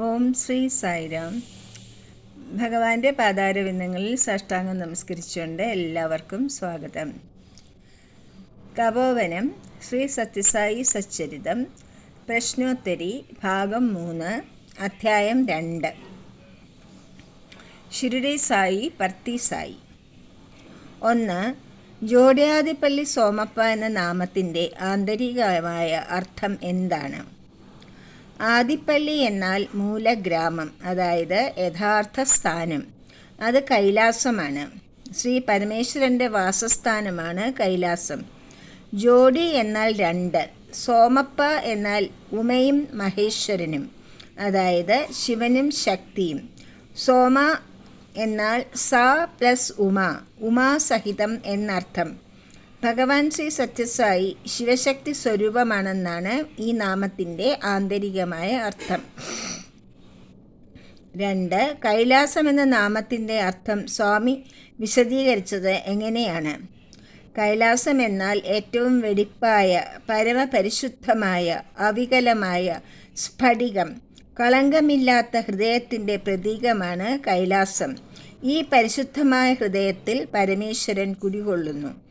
ഓം ശ്രീ സായിരാം. ഭഗവാന്റെ പാതാരവിന്ദങ്ങളിൽ സാഷ്ടാംഗം നമസ്കരിച്ചുകൊണ്ട് എല്ലാവർക്കും സ്വാഗതം. തപോവനം ശ്രീ സത്യസായി സച്ചരിതം പ്രശ്നോത്തരി ഭാഗം മൂന്ന് അധ്യായം രണ്ട്. ഷിരിഡി സായി പർത്തി സായി. ഒന്ന് ജോഡിയാതിപ്പള്ളി സോമപ്പ എന്ന നാമത്തിന്റെ ആന്തരികമായ അർത്ഥം എന്താണ്? ആദിപ്പള്ളി എന്നാൽ മൂലഗ്രാമം അതായത് യഥാർത്ഥ സ്ഥാനം അത് കൈലാസമാണ്. ശ്രീ പരമേശ്വരന്റെ വാസസ്ഥാനമാണ് കൈലാസം. ജോഡി എന്നാൽ രണ്ട് സോമപ്പ എന്നാൽ ഉമയും മഹേശ്വരനും അതായത് ശിവനും ശക്തിയും. സോമ എന്നാൽ സ പ്ലസ് ഉമ ഉമാസഹിതം എന്നർത്ഥം. ഭഗവാൻ ശ്രീ സത്യസായി ശിവശക്തി സ്വരൂപമാണെന്നാണ് ഈ നാമത്തിന്റെ ആന്തരികമായ അർത്ഥം. രണ്ട് കൈലാസം എന്ന നാമത്തിന്റെ അർത്ഥം സ്വാമി വിശദീകരിച്ചത് എങ്ങനെയാണ്? കൈലാസം എന്നാൽ ഏറ്റവും വെടിപ്പായ പരമപരിശുദ്ധമായ അവികലമായ സ്ഫടികം കളങ്കമില്ലാത്ത ഹൃദയത്തിന്റെ പ്രതീകമാണ് കൈലാസം. ഈ പരിശുദ്ധമായ ഹൃദയത്തിൽ പരമേശ്വരൻ കുടികൊള്ളുന്നു.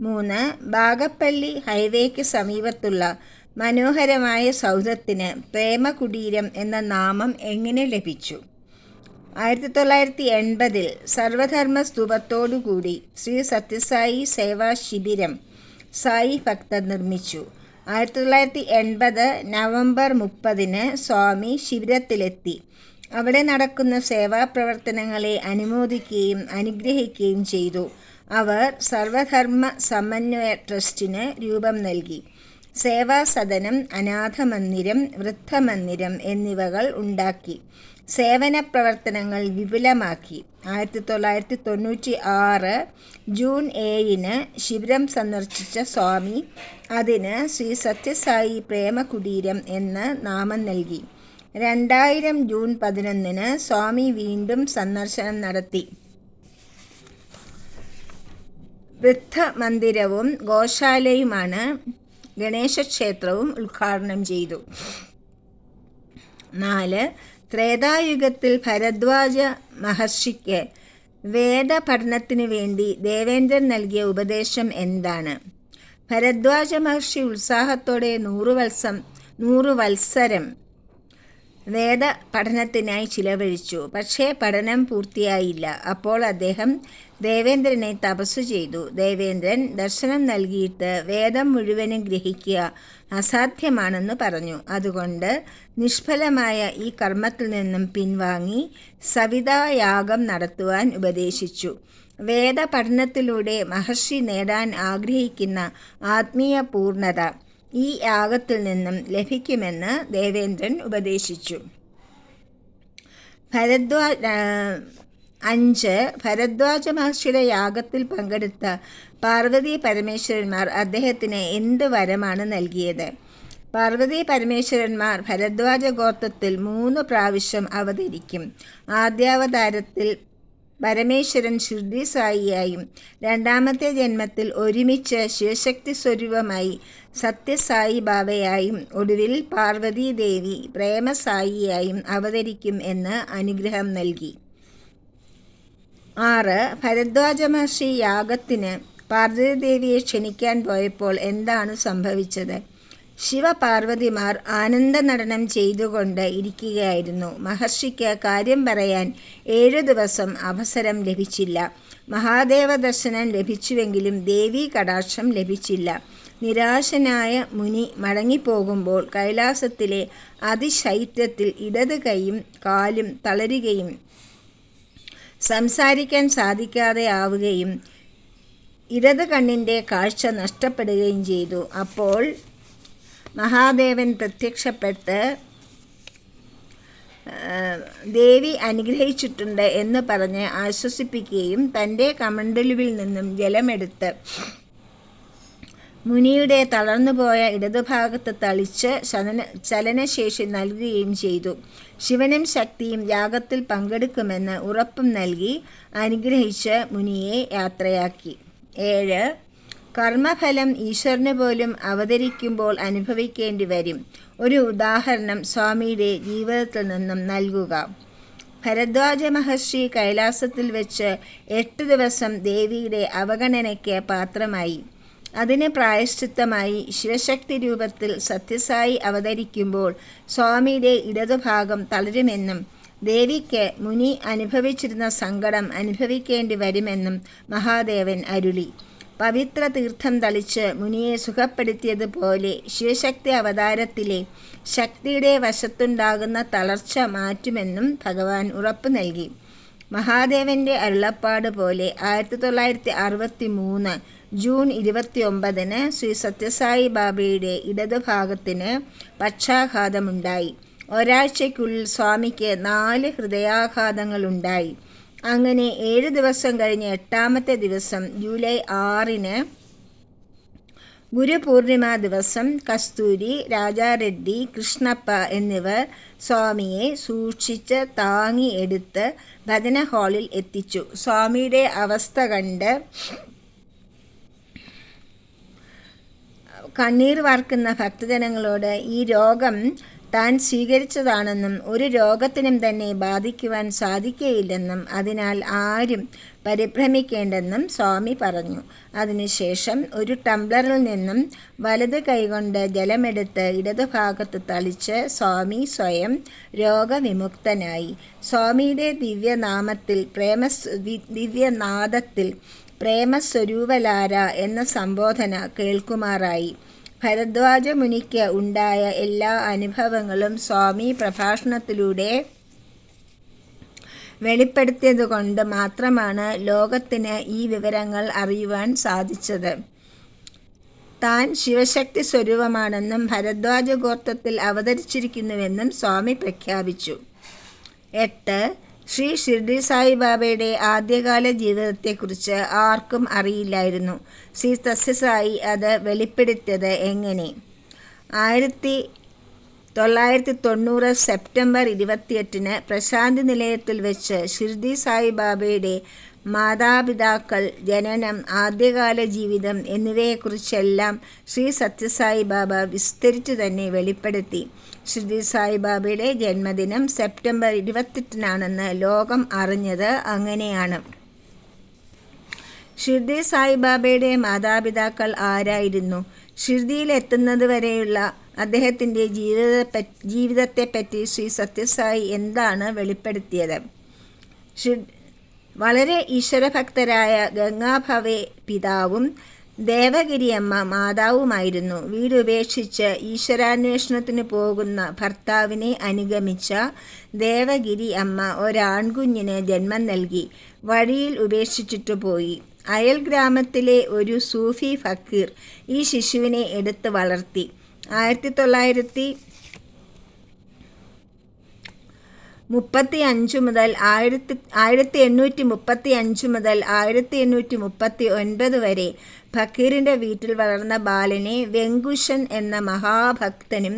മൂന്ന് ബാഗപ്പള്ളി ഹൈവേക്ക് സമീപത്തുള്ള മനോഹരമായ സൗധത്തിന് പ്രേമകുടീരം എന്ന നാമം എങ്ങനെ ലഭിച്ചു? ആയിരത്തി തൊള്ളായിരത്തി എൺപതിൽ സർവധർമ്മ സ്തൂപത്തോടുകൂടി ശ്രീ സത്യസായി സേവാ ശിബിരം സായി ഭക്തർ നിർമ്മിച്ചു. ആയിരത്തി തൊള്ളായിരത്തി എൺപത് നവംബർ മുപ്പതിന് സ്വാമി ശിബിരത്തിലെത്തി. അവിടെ നടക്കുന്ന സേവാ പ്രവർത്തനങ്ങളെ അനുമോദിക്കുകയും അനുഗ്രഹിക്കുകയും ചെയ്തു. അവർ സർവധർമ്മ സമന്വയ ട്രസ്റ്റിന് രൂപം നൽകി. സേവാസദനം അനാഥമന്ദിരം വൃദ്ധമന്ദിരം എന്നിവകൾ ഉണ്ടാക്കി. സേവന പ്രവർത്തനങ്ങൾ വിപുലമാക്കി. ആയിരത്തി തൊള്ളായിരത്തി തൊണ്ണൂറ്റി ആറ് ജൂൺ ഏഴിന് ശിബിരം സന്ദർശിച്ച സ്വാമി അതിന് ശ്രീ സത്യസായി പ്രേമകുടീരം എന്ന് നാമം നൽകി. രണ്ടായിരം ജൂൺ പതിനൊന്നിന് സ്വാമി വീണ്ടും സന്ദർശനം നടത്തി. വൃദ്ധ മന്ദിരവും ഗോശാലയുമാണ് ഗണേശ ക്ഷേത്രവും ഉദ്ഘാടനം ചെയ്തു. നാല് ത്രേതായുഗത്തിൽ ഭരദ്വാജ മഹർഷിക്ക് വേദ പഠനത്തിന് വേണ്ടി ദേവേന്ദ്രൻ നൽകിയ ഉപദേശം എന്താണ്? ഭരദ്വാജ മഹർഷി ഉത്സാഹത്തോടെ നൂറു വത്സം നൂറു വത്സരം വേദ പഠനത്തിനായി ചിലവഴിച്ചു. പക്ഷേ പഠനം പൂർത്തിയായില്ല. അപ്പോൾ അദ്ദേഹം ദേവേന്ദ്രനെ തപസ്സു ചെയ്തു. ദേവേന്ദ്രൻ ദർശനം നൽകിയിട്ട് വേദം മുഴുവനും ഗ്രഹിക്കുക അസാധ്യമാണെന്ന് പറഞ്ഞു. അതുകൊണ്ട് നിഷ്ഫലമായ ഈ കർമ്മത്തിൽ നിന്നും പിൻവാങ്ങി സവിതായാഗം നടത്തുവാൻ ഉപദേശിച്ചു. വേദ പഠനത്തിലൂടെ മഹർഷി നേടാൻ ആഗ്രഹിക്കുന്ന ആത്മീയ പൂർണത ഈ യാഗത്തിൽ നിന്നും ലഭിക്കുമെന്ന് ദേവേന്ദ്രൻ ഉപദേശിച്ചു. ഭരദ്വാ അഞ്ച് ഭരദ്വാജ മഹർഷിയുടെ യാഗത്തിൽ പങ്കെടുത്ത പാർവതി പരമേശ്വരന്മാർ അദ്ദേഹത്തിന് എന്ത് വരമാണ് നൽകിയത്? പാർവതി പരമേശ്വരന്മാർ ഭരദ്വാജ ഗോത്രത്തിൽ മൂന്ന് പ്രാവശ്യം അവതരിക്കും. ആദ്യാവതാരത്തിൽ പരമേശ്വരൻ ഷിർദി സായിയായും രണ്ടാമത്തെ ജന്മത്തിൽ ഒരുമിച്ച് ശിവശക്തി സ്വരൂപമായി സത്യസായി ബാബയായും ഒടുവിൽ പാർവതീദേവി പ്രേമസായിയായും അവതരിക്കും എന്ന് അനുഗ്രഹം നൽകി. ആറ്. ഭരദ്വാജ മഹർഷി യാഗത്തിന് പാർവതീദേവിയെ ക്ഷണിക്കാൻ പോയപ്പോൾ എന്താണ് സംഭവിച്ചത്? ശിവപാർവതിമാർ ആനന്ദ നടനം ചെയ്തുകൊണ്ട് ഇരിക്കുകയായിരുന്നു. മഹർഷിക്ക് കാര്യം പറയാൻ ഏഴു ദിവസം അവസരം ലഭിച്ചില്ല. മഹാദേവ ദർശനം ലഭിച്ചുവെങ്കിലും ദേവി കടാക്ഷം ലഭിച്ചില്ല. നിരാശനായ മുനി മടങ്ങിപ്പോകുമ്പോൾ കൈലാസത്തിലെ അതിശൈത്യത്തിൽ ഇടത് കൈയും കാലും തളരുകയും സംസാരിക്കാൻ സാധിക്കാതെ ആവുകയും ഇടത് കണ്ണിന്റെ കാഴ്ച നഷ്ടപ്പെടുകയും ചെയ്തു. അപ്പോൾ മഹാദേവൻ പ്രത്യക്ഷപ്പെട്ട് ദേവി അനുഗ്രഹിച്ചിട്ടുണ്ട് എന്ന് പറഞ്ഞ് ആശ്വസിപ്പിക്കുകയും തന്റെ കമണ്ടലുവിൽ നിന്നും ജലമെടുത്ത് മുനിയുടെ തളർന്നുപോയ ഇടതുഭാഗത്ത് തളിച്ച് ചലന ചലനശേഷി നൽകുകയും ചെയ്തു. ശിവനും ശക്തിയും യാഗത്തിൽ പങ്കെടുക്കുമെന്ന് ഉറപ്പും നൽകി അനുഗ്രഹിച്ച് മുനിയെ യാത്രയാക്കി. ഏഴ് കർമ്മഫലം ഈശ്വരന് പോലും അവതരിക്കുമ്പോൾ അനുഭവിക്കേണ്ടി വരും. ഒരു ഉദാഹരണം സ്വാമിയുടെ ജീവിതത്തിൽ നിന്നും നൽകുക. ഭരദ്വാജ മഹർഷി കൈലാസത്തിൽ വെച്ച് എട്ട് ദിവസം ദേവിയുടെ അവഗണനയ്ക്ക് പാത്രമായി. അതിന് പ്രായശ്ചിത്തമായി ശിവശക്തി രൂപത്തിൽ സത്യസായി അവതരിക്കുമ്പോൾ സ്വാമിയുടെ ഇടതുഭാഗം തളരുമെന്നും ദേവിക്ക് മുനി അനുഭവിച്ചിരുന്ന സങ്കടം അനുഭവിക്കേണ്ടി വരുമെന്നും മഹാദേവൻ അരുളി. പവിത്ര തീർത്ഥം തളിച്ച് മുനിയെ സുഖപ്പെടുത്തിയതുപോലെ ശിവശക്തി അവതാരത്തിലെ ശക്തിയുടെ വശത്തുണ്ടാകുന്ന തളർച്ച മാറ്റുമെന്നും ഭഗവാൻ ഉറപ്പു നൽകി. മഹാദേവന്റെ അരുളപ്പാട് പോലെ ആയിരത്തി തൊള്ളായിരത്തി അറുപത്തി മൂന്ന് ജൂൺ ഇരുപത്തി ഒമ്പതിന് ശ്രീ സത്യസായി ബാബയുടെ ഇടതുഭാഗത്തിന് പക്ഷാഘാതമുണ്ടായി. ഒരാഴ്ചയ്ക്കുള്ളിൽ സ്വാമിക്ക് നാല് ഹൃദയാഘാതങ്ങളുണ്ടായി. അങ്ങനെ ഏഴ് ദിവസം കഴിഞ്ഞ് എട്ടാമത്തെ ദിവസം ജൂലൈ ആറിന് ഗുരുപൂർണിമ ദിവസം കസ്തൂരി രാജാറെഡ്ഡി കൃഷ്ണപ്പ എന്നിവർ സ്വാമിയെ സൂക്ഷിച്ച് താങ്ങി എടുത്ത് ഭജന ഹാളിൽ എത്തിച്ചു. സ്വാമിയുടെ അവസ്ഥ കണ്ട് കണ്ണീർ വാർക്കുന്ന ഭക്തജനങ്ങളോട് ഈ രോഗം താൻ സ്വീകരിച്ചതാണെന്നും ഒരു രോഗത്തിനും തന്നെ ബാധിക്കുവാൻ സാധിക്കുകയില്ലെന്നും അതിനാൽ ആരും പരിഭ്രമിക്കേണ്ടെന്നും സ്വാമി പറഞ്ഞു. അതിനുശേഷം ഒരു ടംബ്ലറിൽ നിന്നും വലത് കൈകൊണ്ട് ജലമെടുത്ത് ഇടതുഭാഗത്ത് തളിച്ച് സ്വാമി സ്വയം രോഗവിമുക്തനായി. സ്വാമിയുടെ ദിവ്യനാമത്തിൽ പ്രേമ ദിവ്യനാദത്തിൽ പ്രേമസ്വരൂപലാര എന്ന സംബോധന കേൾക്കുമാറായി. ഭരദ്വാജ മുനിക്ക് ഉണ്ടായ എല്ലാ അനുഭവങ്ങളും സ്വാമി പ്രഭാഷണത്തിലൂടെ വെളിപ്പെടുത്തിയതുകൊണ്ട് മാത്രമാണ് ലോകത്തിന് ഈ വിവരങ്ങൾ അറിയുവാൻ സാധിച്ചത്. താൻ ശിവശക്തി സ്വരൂപമാണെന്നും ഭരദ്വാജ ഗോത്രത്തിൽ അവതരിച്ചിരിക്കുന്നുവെന്നും സ്വാമി പ്രഖ്യാപിച്ചു. എട്ട് ശ്രീ ഷിർഡി സായിബാബയുടെ ആദ്യകാല ജീവിതത്തെക്കുറിച്ച് ആർക്കും അറിയില്ലായിരുന്നു. ശ്രീ സസ്യസായി അത് വെളിപ്പെടുത്തിയത് എങ്ങനെ? ആയിരത്തി തൊള്ളായിരത്തി തൊണ്ണൂറ് സെപ്റ്റംബർ ഇരുപത്തിയെട്ടിന് പ്രശാന്തി നിലയത്തിൽ വെച്ച് ഷിർദി സായിബാബയുടെ മാതാപിതാക്കൾ ജനനം ആദ്യകാല ജീവിതം എന്നിവയെക്കുറിച്ചെല്ലാം ശ്രീ സത്യസായി ബാബ വിസ്തരിച്ചു തന്നെ വെളിപ്പെടുത്തി. ശ്രീ സായിബാബയുടെ ജന്മദിനം സെപ്റ്റംബർ ഇരുപത്തെട്ടിനാണെന്ന് ലോകം അറിഞ്ഞത് അങ്ങനെയാണ്. ഷിർദി സായിബാബയുടെ മാതാപിതാക്കൾ ആരായിരുന്നു? ഷിർദിയിലെത്തുന്നത് വരെയുള്ള അദ്ദേഹത്തിന്റെ ജീവിത ജീവിതത്തെപ്പറ്റി ശ്രീ സത്യസായി എന്താണ് വെളിപ്പെടുത്തിയത്? വളരെ ഈശ്വരഭക്തരായ ഗംഗാഭവേ പിതാവും ദേവഗിരിയമ്മ മാതാവുമായിരുന്നു. വീടുപേക്ഷിച്ച് ഈശ്വരാന്വേഷണത്തിന് പോകുന്ന ഭർത്താവിനെ അനുഗമിച്ച ദേവഗിരി അമ്മ ഒരാൺകുഞ്ഞിന് ജന്മം നൽകി. വഴിയിൽ ഉപേക്ഷിച്ചിട്ടു പോയി. അയൽ ഗ്രാമത്തിലെ ഒരു സൂഫി ഫക്കീർ ഈ ശിശുവിനെ എടുത്ത് വളർത്തി. ആയിരത്തി തൊള്ളായിരത്തി മുപ്പത്തി അഞ്ച് മുതൽ ആയിരത്തി ആയിരത്തി എണ്ണൂറ്റി മുപ്പത്തി അഞ്ച് മുതൽ ആയിരത്തി എണ്ണൂറ്റി മുപ്പത്തി ഒൻപത് വരെ ഫക്കീറിന്റെ വീട്ടിൽ വളർന്ന ബാലനെ വെങ്കുഷൻ എന്ന മഹാഭക്തനും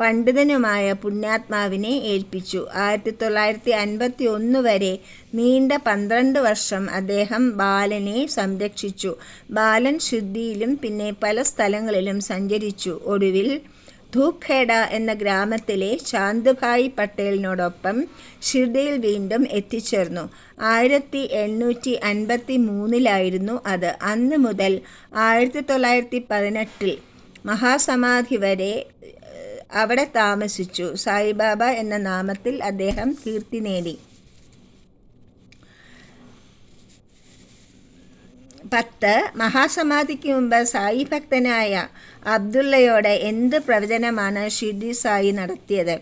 പണ്ഡിതനുമായ പുണ്യാത്മാവിനെ ഏൽപ്പിച്ചു. ആയിരത്തി തൊള്ളായിരത്തി അൻപത്തി ഒന്ന് വരെ നീണ്ട പന്ത്രണ്ട് വർഷം അദ്ദേഹം ബാലനെ സംരക്ഷിച്ചു. ബാലൻ ശുദ്ധിയിലും പിന്നെ പല സ്ഥലങ്ങളിലും സഞ്ചരിച്ചു. ഒടുവിൽ ധൂഖേഡ എന്ന ഗ്രാമത്തിലെ ശാന്തുഭായ് പട്ടേലിനോടൊപ്പം ഷിർഡയിൽ വീണ്ടും എത്തിച്ചേർന്നു. ആയിരത്തി എണ്ണൂറ്റി അൻപത്തി മൂന്നിലായിരുന്നു അത്. അന്ന് മുതൽ ആയിരത്തി തൊള്ളായിരത്തി പതിനെട്ടിൽ മഹാസമാധി വരെ അവിടെ താമസിച്ചു. സായിബാബ എന്ന നാമത്തിൽ അദ്ദേഹം കീർത്തി നേടി. പത്ത് മഹാസമാധിക്ക് മുമ്പ് സായി ഭക്തനായ അബ്ദുള്ളയോട് എന്ത് പ്രവചനമാണ് ഷിർഡി സായി നടത്തിയത്?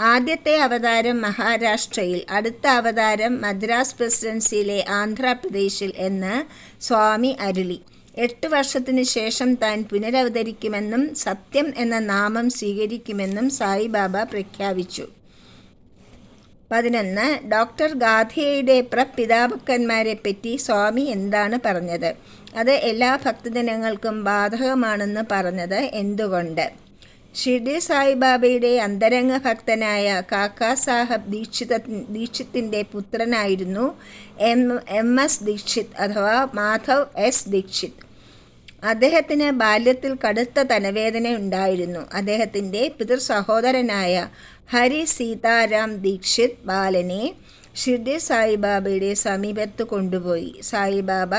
ആദ്യത്തെ അവതാരം മഹാരാഷ്ട്രയിൽ അടുത്ത അവതാരം മദ്രാസ് പ്രസിഡൻസിയിലെ ആന്ധ്രാപ്രദേശിൽ എന്ന് സ്വാമി അരുളി. എട്ട് വർഷത്തിനു ശേഷം താൻ പുനരവതരിക്കുമെന്നും സത്യം എന്ന നാമം സ്വീകരിക്കുമെന്നും സായിബാബ പ്രഖ്യാപിച്ചു. പതിനൊന്ന്. ഡോക്ടർ ഗാധിയയുടെ പ്രപിതാപക്കന്മാരെ പറ്റി സ്വാമി എന്താണ് പറഞ്ഞത്? അത് എല്ലാ ഭക്തജനങ്ങൾക്കും ബാധകമാണെന്ന് പറഞ്ഞത് എന്തുകൊണ്ട്? ഷിർഡി സായിബാബയുടെ അന്തരംഗ ഭക്തനായ കാക്കാ സാഹബ് ദീക്ഷിത ദീക്ഷിത്തിന്റെ പുത്രനായിരുന്നു എം എം എസ് ദീക്ഷിത് അഥവാ മാധവ് എസ് ദീക്ഷിത്. അദ്ദേഹത്തിന് ബാല്യത്തിൽ കടുത്ത തനവേദനയുണ്ടായിരുന്നു അദ്ദേഹത്തിന്റെ പിതൃ സഹോദരനായ ഹരി സീതാരാം ദീക്ഷിത് ബാലനെ ഷിർഡി സായിബാബയുടെ സമീപത്ത് കൊണ്ടുപോയി. സായിബാബ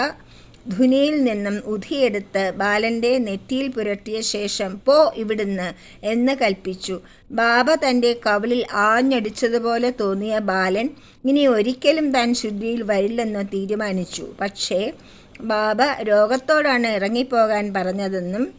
ധുനിയിൽ നിന്നും ഉധിയെടുത്ത് ബാലന്റെ നെറ്റിയിൽ പുരട്ടിയ ശേഷം പോ ഇവിടുന്ന് എന്ന് കൽപ്പിച്ചു. ബാബ തന്റെ കവലിൽ ആഞ്ഞടിച്ചതുപോലെ തോന്നിയ ബാലൻ ഇനി ഒരിക്കലും താൻ ശുദ്ധിയിൽ വരില്ലെന്ന് തീരുമാനിച്ചു. പക്ഷേ ബാബ രോഗത്തോടാണ് ഇറങ്ങിപ്പോകാൻ പറഞ്ഞതെന്നും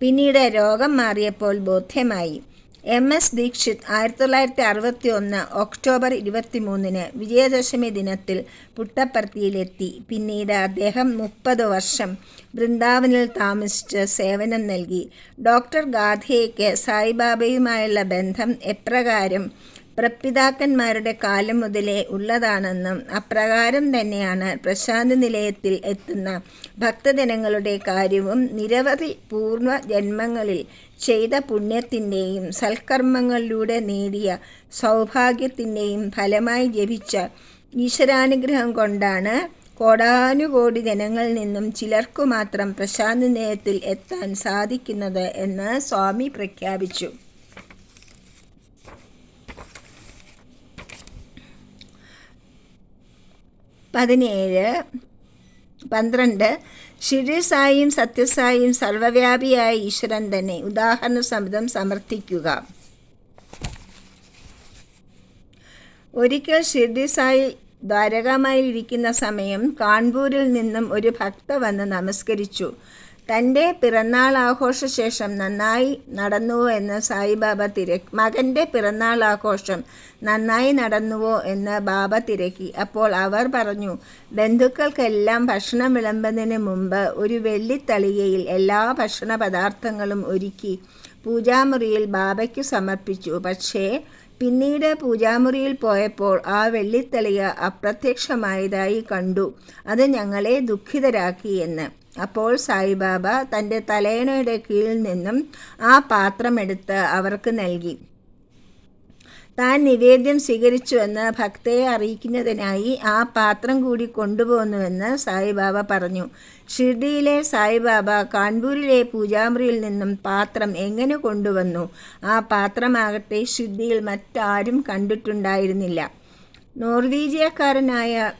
പിന്നീട് രോഗം മാറിയപ്പോൾ ബോധ്യമായി. എം എസ് ദീക്ഷിത് ആയിരത്തി തൊള്ളായിരത്തി അറുപത്തി ഒന്ന് ഒക്ടോബർ ഇരുപത്തി മൂന്നിന് വിജയദശമി ദിനത്തിൽ പുട്ടപ്പർത്തിയിലെത്തി. പിന്നീട് അദ്ദേഹം മുപ്പത് വർഷം വൃന്ദാവനിൽ താമസിച്ച് സേവനം നൽകി. ഡോക്ടർ ഗാധിയയ്ക്ക് സായിബാബയുമായുള്ള ബന്ധം എപ്രകാരം പ്രപിതാക്കന്മാരുടെ കാലം മുതലേ ഉള്ളതാണെന്നും അപ്രകാരം തന്നെയാണ് പ്രശാന്തി നിലയത്തിൽ എത്തുന്ന ഭക്തജനങ്ങളുടെ കാര്യവും നിരവധി പൂർവ ജന്മങ്ങളിൽ ചെയ്ത പുണ്യത്തിന്റെയും സൽക്കർമ്മങ്ങളിലൂടെ നേടിയ സൗഭാഗ്യത്തിന്റെയും ഫലമായി ജപിച്ച ഈശ്വരാനുഗ്രഹം കൊണ്ടാണ് കോടാനുകോടി ജനങ്ങളിൽ നിന്നും ചിലർക്കു മാത്രം പ്രശാന്തി നിലയത്തിൽ എത്താൻ സാധിക്കുന്നത് എന്ന് സ്വാമി പ്രഖ്യാപിച്ചു. പതിനേഴ് പന്ത്രണ്ട് ഷിരി സത്യസായും സർവവ്യാപിയായ ഈശ്വരൻ തന്നെ. ഉദാഹരണ സമിതം സമർത്ഥിക്കുക. ഒരിക്കൽ ഷിർഡിസായി ദ്വാരകമായിരിക്കുന്ന സമയം കാൺപൂരിൽ നിന്നും ഒരു ഭക്ത വന്ന് നമസ്കരിച്ചു. തന്റെ പിറന്നാൾ ആഘോഷശേഷം നന്നായി നടന്നുവോ എന്ന് സായിബാബ തിരക്കി. മകന്റെ പിറന്നാൾ ആഘോഷം നന്നായി നടന്നുവോ എന്ന് ബാബ തിരക്കി. അപ്പോൾ അവർ പറഞ്ഞു ബന്ധുക്കൾക്കെല്ലാം ഭക്ഷണം വിളമ്പുന്നതിന് മുമ്പ് ഒരു വെള്ളിത്തളികയിൽ എല്ലാ ഭക്ഷണ പദാർത്ഥങ്ങളും ഒരുക്കി പൂജാമുറിയിൽ ബാബയ്ക്ക് സമർപ്പിച്ചു. പക്ഷേ പിന്നീട് പൂജാമുറിയിൽ പോയപ്പോൾ ആ വെള്ളിത്തളിക അപ്രത്യക്ഷമായതായി കണ്ടു. അത് ഞങ്ങളെ ദുഃഖിതരാക്കി എന്ന്. അപ്പോൾ സായിബാബ തന്റെ തലയണയുടെ കീഴിൽ നിന്നും ആ പാത്രമെടുത്ത് അവർക്ക് നൽകി. താൻ നിവേദ്യം സ്വീകരിച്ചുവെന്ന് ഭക്തയെ അറിയിക്കുന്നതിനായി ആ പാത്രം കൂടി കൊണ്ടുപോകുന്നുവെന്ന് സായിബാബ പറഞ്ഞു. ഷിർഡിയിലെ സായിബാബ കാൺപൂരിലെ പൂജാമുറിയിൽ നിന്നും പാത്രം എങ്ങനെ കൊണ്ടുവന്നു? ആ പാത്രമാകട്ടെ ഷിർഡിയിൽ മറ്റാരും കണ്ടിട്ടുണ്ടായിരുന്നില്ല. നോർവീജിയക്കാരനായ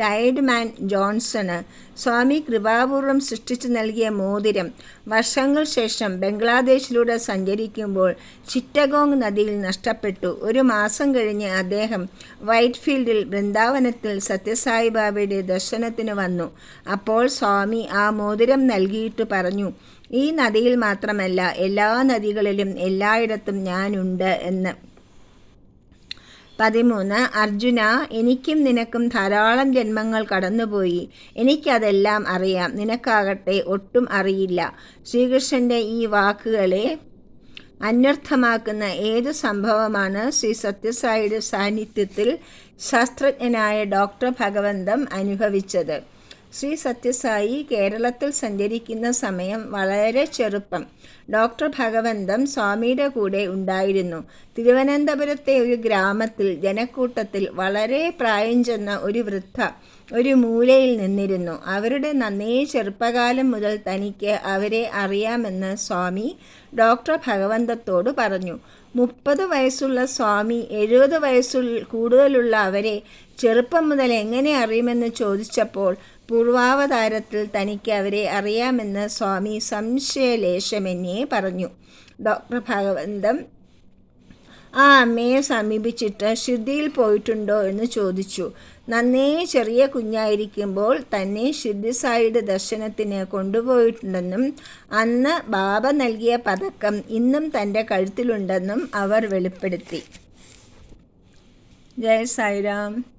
ടൈഡ് മാൻ ജോൺസണ് സ്വാമി കൃപാപൂർവം സൃഷ്ടിച്ചു നൽകിയ മോതിരം. വർഷങ്ങൾ ശേഷം ബംഗ്ലാദേശിലൂടെ സഞ്ചരിക്കുമ്പോൾ ചിറ്റഗോങ് നദിയിൽ നഷ്ടപ്പെട്ടു. ഒരു മാസം കഴിഞ്ഞ് അദ്ദേഹം വൈറ്റ്ഫീൽഡിൽ വൃന്ദാവനത്തിൽ സത്യസായിബാബയുടെ ദർശനത്തിന് വന്നു. അപ്പോൾ സ്വാമി ആ മോതിരം നൽകിയിട്ട് പറഞ്ഞു ഈ നദിയിൽ മാത്രമല്ല എല്ലാ നദികളിലും എല്ലായിടത്തും ഞാനുണ്ട് എന്ന്. പതിമൂന്ന് അർജുന എനിക്കും നിനക്കും ധാരാളം ജന്മങ്ങൾ കടന്നുപോയി. എനിക്കതെല്ലാം അറിയാം. നിനക്കാകട്ടെ ഒട്ടും അറിയില്ല. ശ്രീകൃഷ്ണന്റെ ഈ വാക്കുകളെ അന്വർത്ഥമാക്കുന്ന ഏത് സംഭവമാണ്? ശ്രീ സത്യസായിയുടെ സാന്നിധ്യത്തിൽ ശാസ്ത്രജ്ഞനായ ഡോക്ടർ ഭഗവന്തം അനുഭവിച്ചത്. ശ്രീ സത്യസായി കേരളത്തിൽ സഞ്ചരിക്കുന്ന സമയം വളരെ ചെറുപ്പം. ഡോക്ടർ ഭഗവന്തം സ്വാമിയുടെ കൂടെ ഉണ്ടായിരുന്നു. തിരുവനന്തപുരത്തെ ഒരു ഗ്രാമത്തിൽ ജനക്കൂട്ടത്തിൽ വളരെ പ്രായം ചെന്ന ഒരു വൃദ്ധ ഒരു മൂലയിൽ നിന്നിരുന്നു. അവരുടെ നന്നേ ചെറുപ്പകാലം മുതൽ തനിക്ക് അവരെ അറിയാമെന്ന് സ്വാമി ഡോക്ടർ ഭഗവന്തത്തോട് പറഞ്ഞു. മുപ്പത് വയസ്സുള്ള സ്വാമി എഴുപത് വയസ്സിൽ കൂടുതലുള്ള അവരെ ചെറുപ്പം മുതൽ എങ്ങനെ അറിയുമെന്ന് ചോദിച്ചപ്പോൾ പൂർവാവതാരത്തിൽ തനിക്ക് അവരെ അറിയാമെന്ന് സ്വാമി സംശയലേശമെന്നെ പറഞ്ഞു. ഡോക്ടർ ഭഗവന്തം ആ അമ്മയെ സമീപിച്ചിട്ട് ശുദ്ധിയിൽ പോയിട്ടുണ്ടോ എന്ന് ചോദിച്ചു. നന്നേ ചെറിയ കുഞ്ഞായിരിക്കുമ്പോൾ തന്നെ ഷിർദിസായിയുടെ ദർശനത്തിന് കൊണ്ടുപോയിട്ടുണ്ടെന്നും അന്ന് ബാബ നൽകിയ പതക്കം ഇന്നും തന്റെ കഴുത്തിലുണ്ടെന്നും അവർ വെളിപ്പെടുത്തി. ജയ സായിരാം.